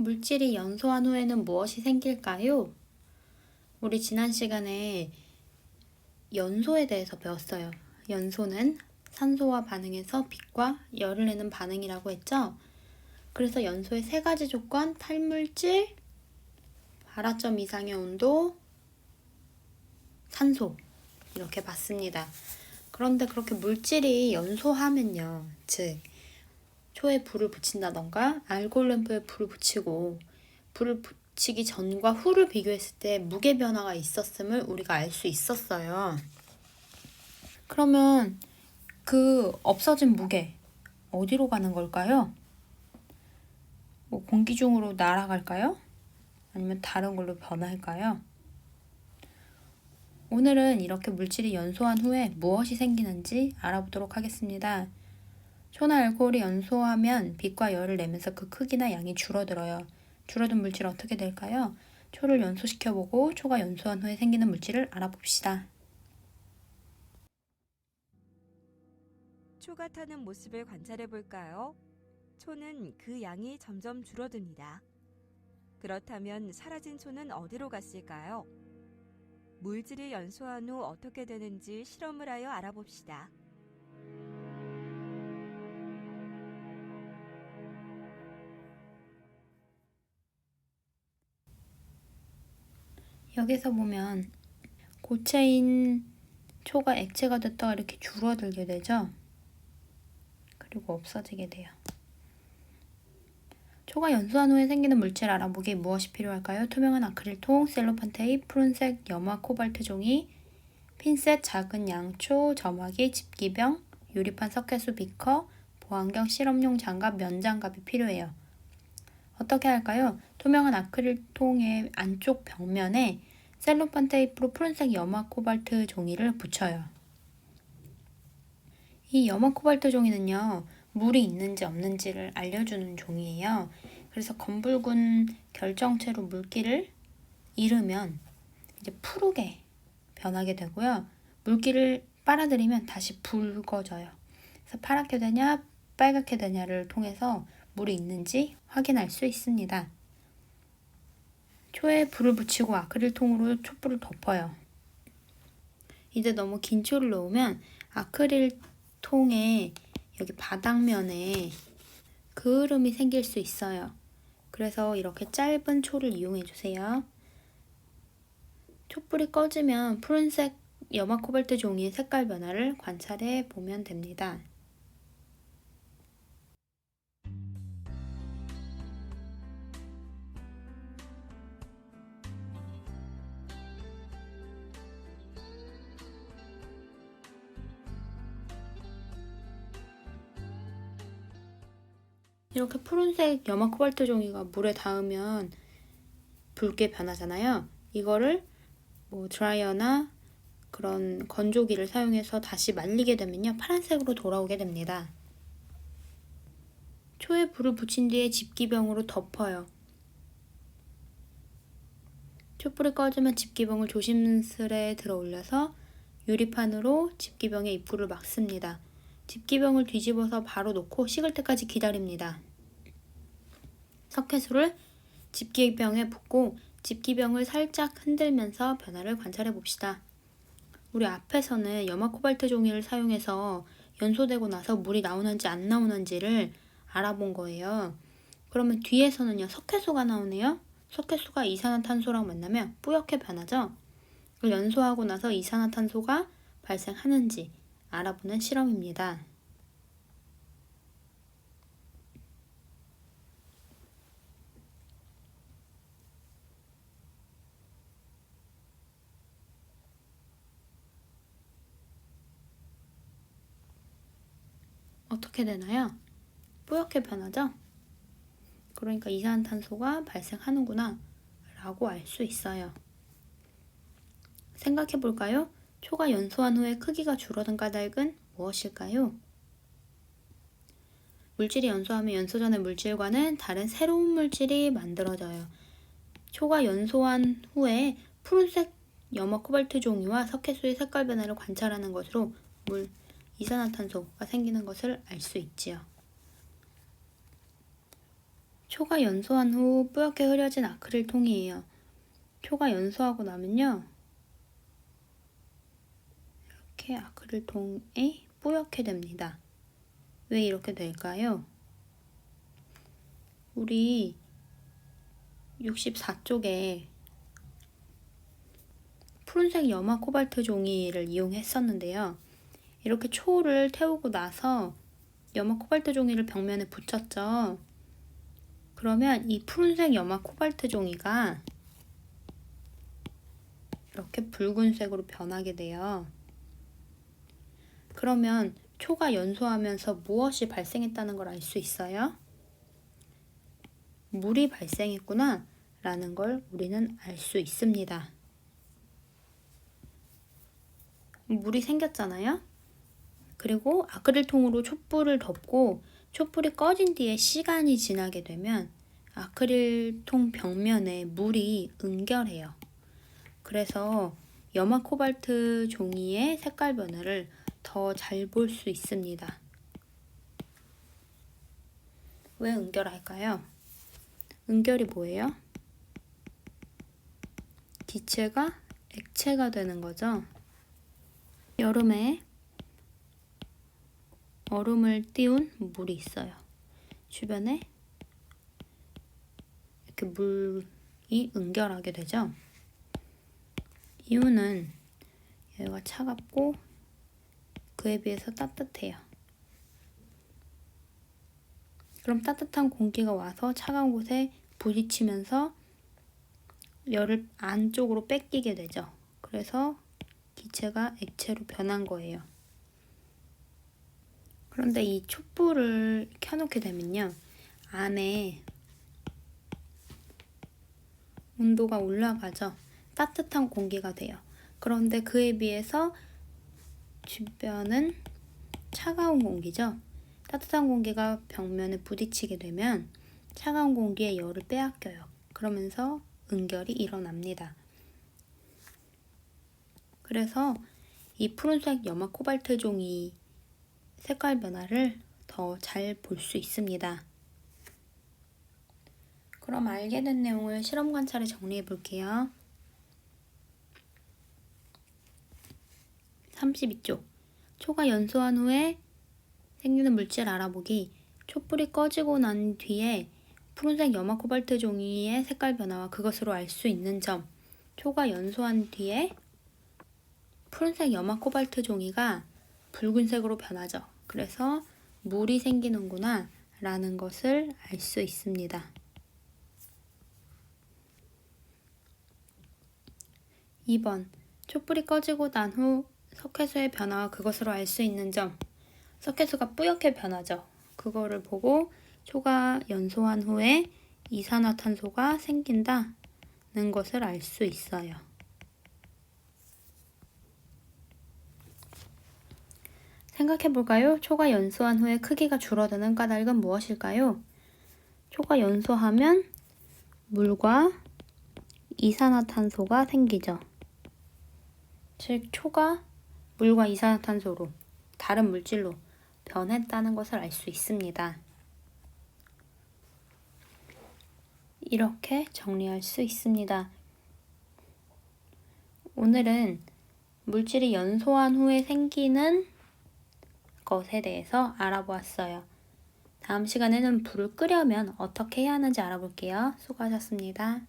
물질이 연소한 후에는 무엇이 생길까요? 우리 지난 시간에 연소에 대해서 배웠어요. 연소는 산소와 반응해서 빛과 열을 내는 반응이라고 했죠? 그래서 연소의 세 가지 조건, 탈물질, 발화점 이상의 온도, 산소. 이렇게 봤습니다. 그런데 그렇게 물질이 연소하면요. 즉, 초에 불을 붙인다던가 알코올 램프에 불을 붙이고 불을 붙이기 전과 후를 비교했을 때 무게 변화가 있었음을 우리가 알 수 있었어요. 그러면 그 없어진 무게 어디로 가는 걸까요? 뭐 공기 중으로 날아갈까요? 아니면 다른 걸로 변할까요? 오늘은 이렇게 물질이 연소한 후에 무엇이 생기는지 알아보도록 하겠습니다. 초나 알코올이 연소하면 빛과 열을 내면서 그 크기나 양이 줄어들어요. 줄어든 물질 어떻게 될까요? 초를 연소시켜보고 초가 연소한 후에 생기는 물질을 알아봅시다. 초가 타는 모습을 관찰해 볼까요? 초는 그 양이 점점 줄어듭니다. 그렇다면 사라진 초는 어디로 갔을까요? 물질이 연소한 후 어떻게 되는지 실험을 하여 알아봅시다. 여기서 보면 고체인 초가 액체가 됐다가 이렇게 줄어들게 되죠. 그리고 없어지게 돼요. 초가 연소한 후에 생기는 물질 알아보기 무엇이 필요할까요? 투명한 아크릴통, 셀로판 테이프, 푸른색 염화 코발트 종이, 핀셋, 작은 양초, 점화기, 집기병, 유리판 석회수 비커, 보안경 실험용 장갑, 면장갑이 필요해요. 어떻게 할까요? 투명한 아크릴통의 안쪽 벽면에 셀로판 테이프로 푸른색 염화 코발트 종이를 붙여요. 이 염화 코발트 종이는요, 물이 있는지 없는지를 알려주는 종이에요. 그래서 검붉은 결정체로 물기를 잃으면 이제 푸르게 변하게 되고요. 물기를 빨아들이면 다시 붉어져요. 그래서 파랗게 되냐, 빨갛게 되냐를 통해서 물이 있는지 확인할 수 있습니다. 초에 불을 붙이고 아크릴 통으로 촛불을 덮어요. 이제 너무 긴 초를 놓으면 아크릴 통에 여기 바닥면에 그을음이 생길 수 있어요. 그래서 이렇게 짧은 초를 이용해 주세요. 촛불이 꺼지면 푸른색 염화 코발트 종이의 색깔 변화를 관찰해 보면 됩니다. 이렇게 푸른색 염화 코발트 종이가 물에 닿으면 붉게 변하잖아요. 이거를 뭐 드라이어나 그런 건조기를 사용해서 다시 말리게 되면요. 파란색으로 돌아오게 됩니다. 초에 불을 붙인 뒤에 집기병으로 덮어요. 촛불이 꺼지면 집기병을 조심스레 들어 올려서 유리판으로 집기병의 입구를 막습니다. 집기병을 뒤집어서 바로 놓고 식을 때까지 기다립니다. 석회수를 집기병에 붓고 집기병을 살짝 흔들면서 변화를 관찰해 봅시다. 우리 앞에서는 염화 코발트 종이를 사용해서 연소되고 나서 물이 나오는지 안 나오는지를 알아본 거예요. 그러면 뒤에서는요, 석회수가 나오네요. 석회수가 이산화탄소랑 만나면 뿌옇게 변하죠. 연소하고 나서 이산화탄소가 발생하는지 알아보는 실험입니다. 어떻게 되나요? 뿌옇게 변하죠? 그러니까 이산탄소가 발생하는구나 라고 알 수 있어요. 생각해 볼까요? 초가 연소한 후에 크기가 줄어든 까닭은 무엇일까요? 물질이 연소하면 연소 전의 물질과는 다른 새로운 물질이 만들어져요. 초가 연소한 후에 푸른색 염화 코발트 종이와 석회수의 색깔 변화를 관찰하는 것으로 물 이산화탄소가 생기는 것을 알 수 있지요. 초가 연소한 후 뿌옇게 흐려진 아크릴 통이에요. 초가 연소하고 나면요. 이렇게 아크릴 통에 뿌옇게 됩니다. 왜 이렇게 될까요? 우리 64쪽에 푸른색 염화 코발트 종이를 이용했었는데요. 이렇게 초를 태우고 나서 염화 코발트 종이를 벽면에 붙였죠. 그러면 이 푸른색 염화 코발트 종이가 이렇게 붉은색으로 변하게 돼요. 그러면 초가 연소하면서 무엇이 발생했다는 걸 알 수 있어요? 물이 발생했구나 라는 걸 우리는 알 수 있습니다. 물이 생겼잖아요? 그리고 아크릴 통으로 촛불을 덮고 촛불이 꺼진 뒤에 시간이 지나게 되면 아크릴 통 벽면에 물이 응결해요. 그래서 염화 코발트 종이의 색깔 변화를 더 잘 볼 수 있습니다. 왜 응결할까요? 응결이 뭐예요? 기체가 액체가 되는 거죠. 여름에 얼음을 띄운 물이 있어요. 주변에 이렇게 물이 응결하게 되죠. 이유는 얘가 차갑고 그에 비해서 따뜻해요. 그럼 따뜻한 공기가 와서 차가운 곳에 부딪히면서 열을 안쪽으로 뺏기게 되죠. 그래서 기체가 액체로 변한 거예요. 그런데 이 촛불을 켜놓게 되면요. 안에 온도가 올라가죠. 따뜻한 공기가 돼요. 그런데 그에 비해서 주변은 차가운 공기죠. 따뜻한 공기가 벽면에 부딪히게 되면 차가운 공기의 열을 빼앗겨요. 그러면서 응결이 일어납니다. 그래서 이 푸른색 염화 코발트 종이 색깔 변화를 더 잘 볼 수 있습니다. 그럼 알게 된 내용을 실험 관찰에 정리해 볼게요. 32쪽. 초가 연소한 후에 생기는 물질 알아보기. 촛불이 꺼지고 난 뒤에 푸른색 염화 코발트 종이의 색깔 변화와 그것으로 알 수 있는 점. 초가 연소한 뒤에 푸른색 염화 코발트 종이가 붉은색으로 변하죠. 그래서 물이 생기는구나 라는 것을 알 수 있습니다. 2번. 촛불이 꺼지고 난 후 석회수의 변화와 그것으로 알 수 있는 점. 석회수가 뿌옇게 변하죠. 그거를 보고 초가 연소한 후에 이산화탄소가 생긴다는 것을 알 수 있어요. 생각해 볼까요? 초가 연소한 후에 크기가 줄어드는 까닭은 무엇일까요? 초가 연소하면 물과 이산화탄소가 생기죠. 즉, 초가 물과 이산화탄소로 다른 물질로 변했다는 것을 알 수 있습니다. 이렇게 정리할 수 있습니다. 오늘은 물질이 연소한 후에 생기는 것에 대해서 알아보았어요. 다음 시간에는 불을 끄려면 어떻게 해야 하는지 알아볼게요. 수고하셨습니다.